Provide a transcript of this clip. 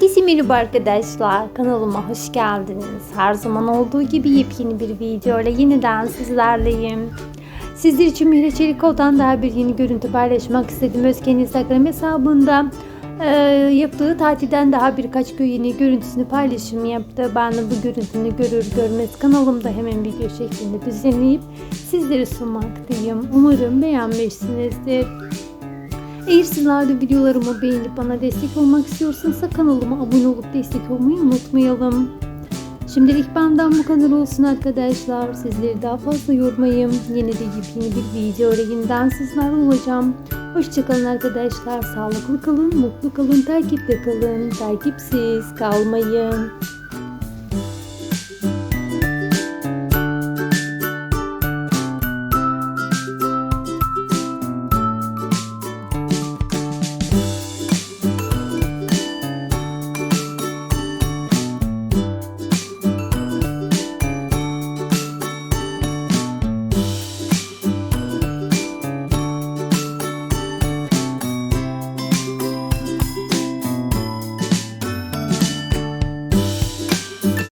Herkese merhaba arkadaşlar. Kanalıma hoş geldiniz. Her zaman olduğu gibi yepyeni bir video ile yeniden sizlerleyim. Sizler için Mihra Çelikoğlu'dan daha bir yeni görüntü paylaşmak istedim. Özke'nin Instagram hesabında e, yaptığı tatilden daha birkaç gün yeni görüntüsünü paylaşım yaptı. Ben de bu görüntünü görür görmez kanalımda hemen video şeklinde düzenleyip sizlere sunmaktayım. Umarım beğenmişsinizdir. Eğer sizler de videolarımı beğenip bana destek olmak istiyorsanız kanalıma abone olup destek olmayı unutmayalım. Şimdilik benden bu kadar olsun arkadaşlar. Sizleri daha fazla yormayayım. Yine de yepyeni bir video ile yeniden sizlerle olacağım. Hoşçakalın arkadaşlar. Sağlıklı kalın, mutlu kalın, takipte kalın. Takipsiz kalmayın.